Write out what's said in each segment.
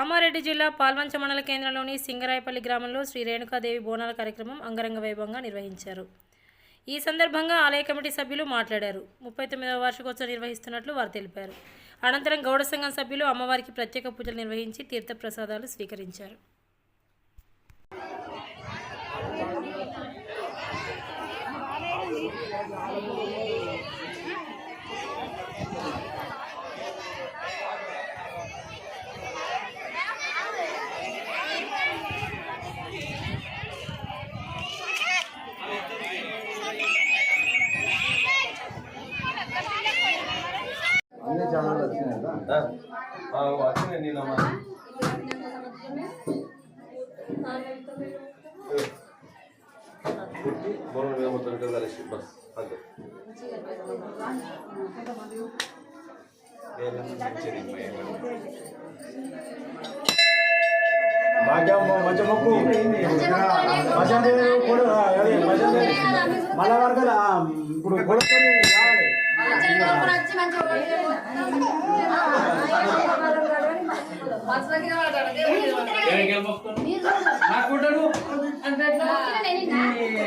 కామారెడ్డి జిల్లా పాల్వంచ మండల కేంద్రంలోని సింగరాయపల్లి గ్రామంలో శ్రీ రేణుకాదేవి బోనాల కార్యక్రమం అంగరంగ వైభవంగా నిర్వహించారు. ఈ సందర్భంగా ఆలయ కమిటీ సభ్యులు మాట్లాడారు. ముప్పై తొమ్మిదవ వార్షికోత్సవం నిర్వహిస్తున్నట్లు వారు తెలిపారు. అనంతరం గౌడ సంఘం సభ్యులు అమ్మవారికి ప్రత్యేక పూజలు నిర్వహించి తీర్థప్రసాదాలు స్వీకరించారు. వచ్చినాయి మా కుట్టి బోనం మీద మొత్తం కలిసి బస్ అంతే మళ్ళా వరకు. ఇప్పుడు కొడుకొని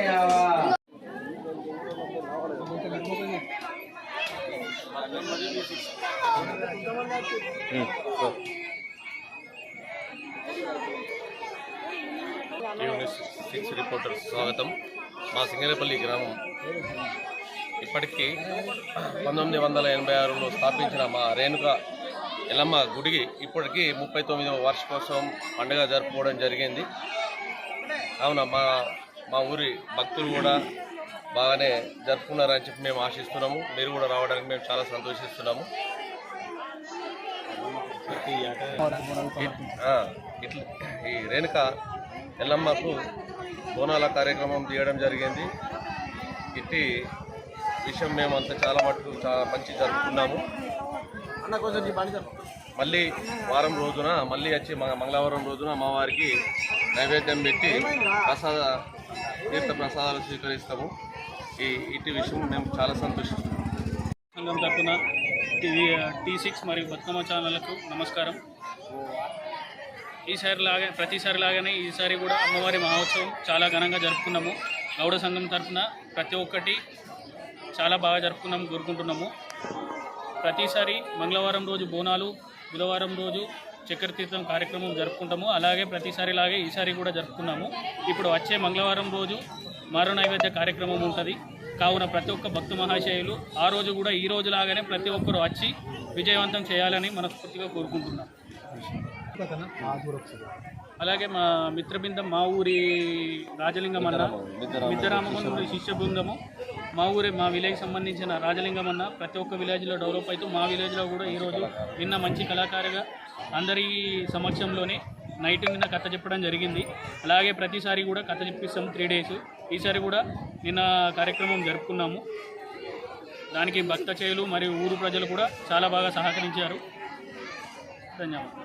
రావాలి న్యూస్ సిక్స్ రిపోర్టర్ స్వాగతం. మా సింగరేపల్లి గ్రామం. ఇప్పటికీ పంతొమ్మిది వందల ఎనభై ఆరులో స్థాపించిన మా రేణుక ఎల్లమ్మ గుడికి ఇప్పటికీ ముప్పై తొమ్మిదవ వార్షికోత్సవం పండుగ జరుపుకోవడం జరిగింది. కావున మా మా ఊరి భక్తులు కూడా బాగానే జరుపుకున్నారని చెప్పి మేము ఆశిస్తున్నాము. మీరు కూడా రావడానికి మేము చాలా సంతోషిస్తున్నాము. ఇట్లా ఈ రేణుక ఎల్లమ్మకు బోనాల కార్యక్రమం తీయడం జరిగింది. ఇట్టి విషయం మేము అంతా చాలా మటుకు చాలా మంచి జరుపుకున్నాము. మళ్ళీ వారం రోజున మళ్ళీ వచ్చి మ- మంగళవారం రోజున అమ్మవారికి నైవేద్యం పెట్టి ప్రసాద తీర్థ ప్రసాదాలు స్వీకరిస్తాము. ఈ ఇట్టి విషయం మేము చాలా సంతోషిస్తున్నాము సంఘం తరఫున టీ సిక్స్ మరియు బతుకమ్మ ఛానళ్ళకు నమస్కారం. ఈసారి లాగా ప్రతిసారి లాగానే ఈసారి కూడా అమ్మవారి మహోత్సవం చాలా ఘనంగా జరుపుకున్నాము. గౌడ సంఘం తరఫున ప్రతి ఒక్కటి చాలా బాగా జరుపుకున్నాము కోరుకుంటున్నాము. ప్రతిసారి మంగళవారం రోజు బోనాలు బుధవారం రోజు చక్కెర తీర్థం కార్యక్రమం జరుపుకుంటాము. అలాగే ప్రతిసారి లాగే ఈసారి కూడా జరుపుకున్నాము. ఇప్పుడు వచ్చే మంగళవారం రోజు మారు నైవేద్య కార్యక్రమం ఉంటుంది. కావున ప్రతి ఒక్క భక్తు మహాశయులు ఆ రోజు కూడా ఈ రోజు లాగానే ప్రతి ఒక్కరు వచ్చి విజయవంతం చేయాలని మనస్ఫూర్తిగా కోరుకుంటున్నాం. అలాగే మా మిత్రబృందం మా ఊరి రాజలింగం అన్న మిద్దరామగుండ శిష్య బృందము మా ఊరే మా విలేజ్ సంబంధించిన రాజలింగం అన్న ప్రతి ఒక్క విలేజ్లో డెవలప్ అవుతూ మా విలేజ్లో కూడా ఈరోజు నిన్న మంచి కళాకారుగా అందరి సమక్షంలోనే నైట్ నిన్న కథ చెప్పడం జరిగింది. అలాగే ప్రతిసారి కూడా కథ చెప్పిస్తాం త్రీ డేస్ ఈసారి కూడా నిన్న కార్యక్రమం జరుపుకున్నాము. దానికి భక్త చేయులు మరియు ఊరు ప్రజలు కూడా చాలా బాగా సహకరించారు. ధన్యవాదాలు.